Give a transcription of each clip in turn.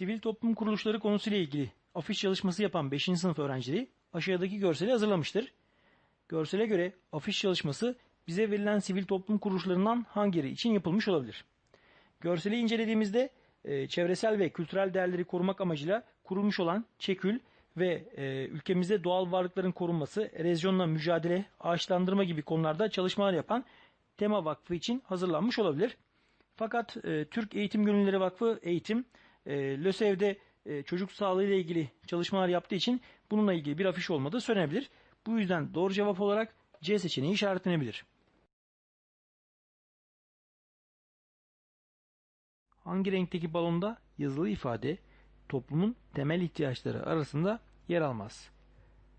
Sivil toplum kuruluşları konusuyla ilgili afiş çalışması yapan 5. sınıf öğrencileri aşağıdaki görseli hazırlamıştır. Görsele göre afiş çalışması bize verilen sivil toplum kuruluşlarından hangileri için yapılmış olabilir? Görseli incelediğimizde e, çevresel ve kültürel değerleri korumak amacıyla kurulmuş olan ÇEKÜL ve e, ülkemizde doğal varlıkların korunması, erozyonla mücadele, ağaçlandırma gibi konularda çalışmalar yapan Tema Vakfı için hazırlanmış olabilir. Fakat e, Türk Eğitim Gönüllüleri Vakfı Eğitim, e, LÖSEV'de e, çocuk sağlığı ile ilgili çalışmalar yaptığı için bununla ilgili bir afiş olmadığı söylenebilir. Bu yüzden doğru cevap olarak C seçeneği işaretlenebilir. Hangi renkteki balonda yazılı ifade toplumun temel ihtiyaçları arasında yer almaz?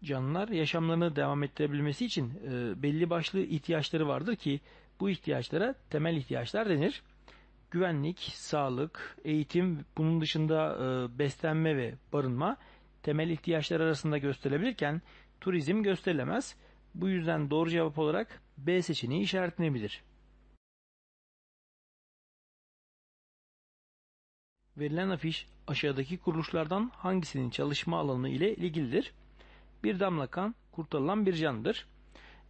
Canlılar yaşamlarını devam ettirebilmesi için e, belli başlı ihtiyaçları vardır ki bu ihtiyaçlara temel ihtiyaçlar denir. Güvenlik, sağlık, eğitim, bunun dışında e, beslenme ve barınma temel ihtiyaçlar arasında gösterilebilirken turizm gösterilemez. Bu yüzden doğru cevap olarak B seçeneği işaretlenebilir. Verilen afiş aşağıdaki kuruluşlardan hangisinin çalışma alanı ile ilgilidir? Bir damla kan kurtarılan bir candır.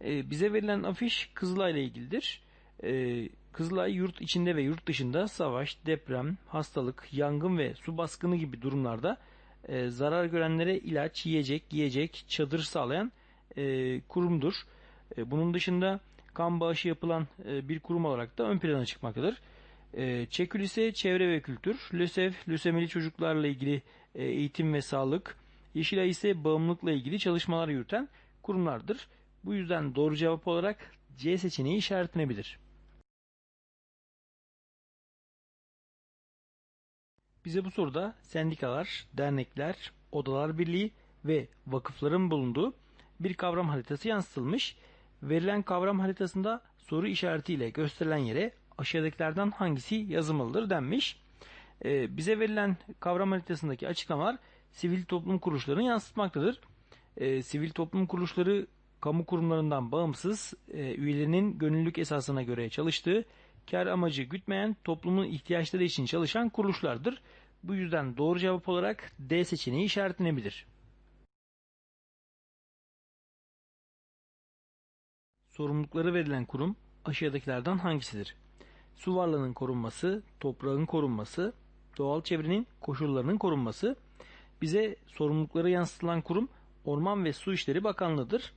Ee, bize verilen afiş Kızılay ile ilgilidir. Ee, Kızılay yurt içinde ve yurt dışında savaş, deprem, hastalık, yangın ve su baskını gibi durumlarda e, zarar görenlere ilaç, yiyecek, giyecek, çadır sağlayan e, kurumdur. E, bunun dışında kan bağışı yapılan e, bir kurum olarak da ön plana çıkmaktadır. E, Çekül ise çevre ve kültür, LÖSEV, lösemili çocuklarla ilgili e, eğitim ve sağlık, Yeşilay ise bağımlılıkla ilgili çalışmalar yürüten kurumlardır. Bu yüzden doğru cevap olarak C seçeneği işaretlenebilir. Bize bu soruda sendikalar, dernekler, odalar birliği ve vakıfların bulunduğu bir kavram haritası yansıtılmış. Verilen kavram haritasında soru işaretiyle gösterilen yere aşağıdakilerden hangisi yazılmalıdır denmiş. Ee, bize verilen kavram haritasındaki açıklamalar sivil toplum kuruluşlarını yansıtmaktadır. Ee, sivil toplum kuruluşları kamu kurumlarından bağımsız e, üyelerinin gönüllülük esasına göre çalıştığı, kar amacı gütmeyen toplumun ihtiyaçları için çalışan kuruluşlardır. Bu yüzden doğru cevap olarak D seçeneği işaretlenebilir. Sorumlulukları verilen kurum aşağıdakilerden hangisidir? Su varlığının korunması, toprağın korunması, doğal çevrenin koşullarının korunması. Bize sorumlulukları yansıtılan kurum Orman ve Su İşleri Bakanlığı'dır.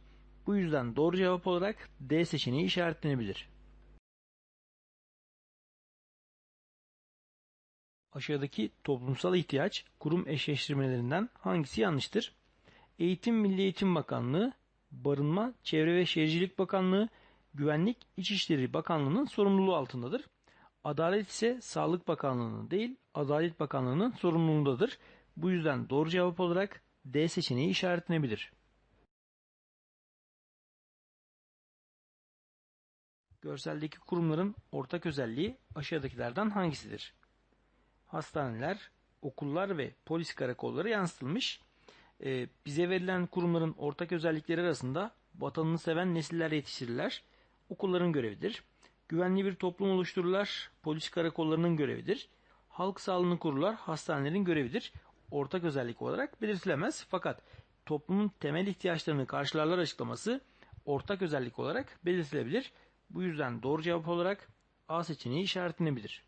Bu yüzden doğru cevap olarak D seçeneği işaretlenebilir. Aşağıdaki toplumsal ihtiyaç kurum eşleştirmelerinden hangisi yanlıştır? Eğitim Milli Eğitim Bakanlığı, Barınma, Çevre ve Şehircilik Bakanlığı, Güvenlik İçişleri Bakanlığı'nın sorumluluğu altındadır. Adalet ise Sağlık Bakanlığı'nın değil, Adalet Bakanlığı'nın sorumluluğundadır. Bu yüzden doğru cevap olarak D seçeneği işaretlenebilir. Görseldeki kurumların ortak özelliği aşağıdakilerden hangisidir? Hastaneler, okullar ve polis karakolları yansıtılmış. Ee, bize verilen kurumların ortak özellikleri arasında vatanını seven nesiller yetiştirirler. Okulların görevidir. Güvenli bir toplum oluştururlar. Polis karakollarının görevidir. Halk sağlığını kururlar. Hastanelerin görevidir. Ortak özellik olarak belirtilemez. Fakat toplumun temel ihtiyaçlarını karşılarlar açıklaması ortak özellik olarak belirtilebilir. Bu yüzden doğru cevap olarak A seçeneği işaretlenebilir.